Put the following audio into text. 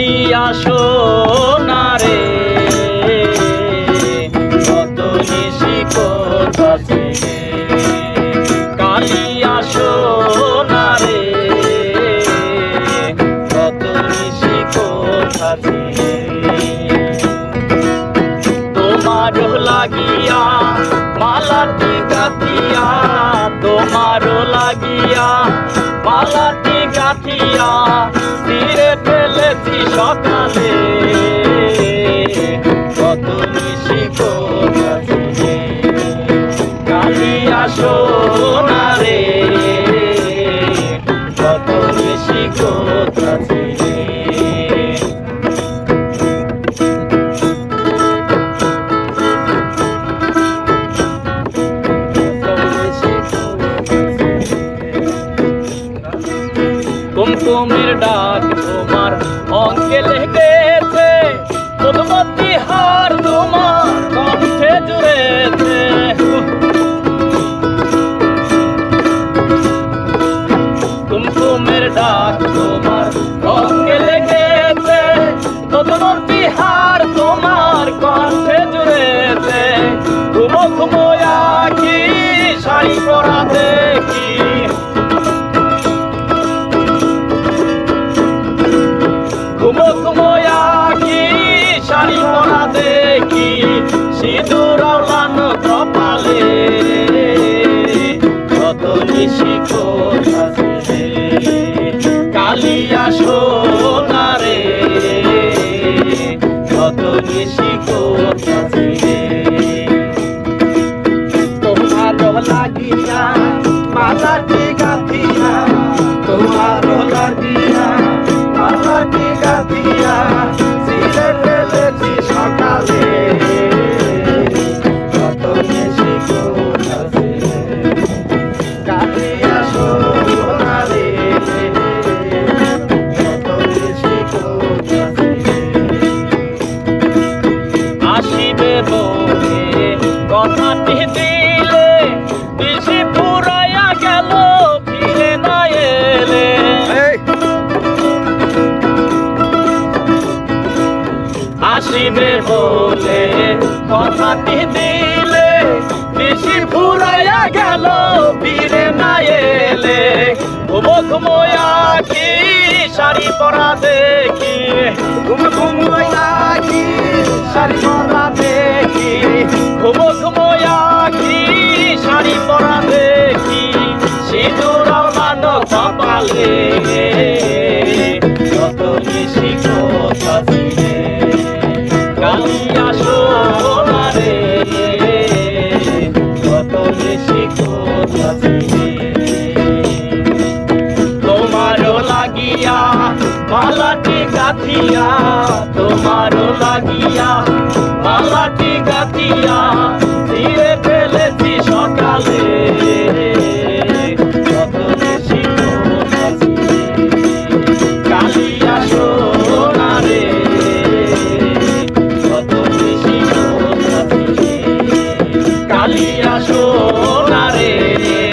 কালিয়া সোনারে কত নিশি কোথাছে কালিয়া সোনারে কত নিশি কোথাছে তোমার লাগিয়া মালাটি গাথিয়া তোমার লাগিয়া মালাটি গাথিয়া তীরে ফেলেছি সকালে। কত নিশি কালিয়া সোনারে। কত নিশি কোথাছে কুমকুমের ডাক তোমার অঙ্কে লেগেছে মধুমতি হার তোমার কণ্ঠে জুড়েছে। কুমকুমের ডাক তোমার অঙ্গে লেগেছে মধুমতি হার তোমার কণ্ঠে জুড়েছে। ঘুমো ঘুমো আখি, শাড়ি পরা দেখি। ঘুমো ঘুমো আখি শাড়ি পরা দেখি? সিঁদুর লানো কপালে। কত নিশি কোথাছে কথাটি দিলে বেশি পুরাইয়া গেল ফিরে না এলে। আসিবে বলে কথাটি দিলে বেশি ফুরাইয়া গেল ফিরে না এলে। ঘুমো ঘুমো আখি শাড়ি পরা দেখি ঘুমো ঘুমো আসে কোথা থেকে তোমারও লাগিয়া, মালাটি গাথিয়া, তোমারও লাগিয়া, মালাটি গাথিয়া তীরে ফেলেছি সকালে। কালিয়া শো সোনারে।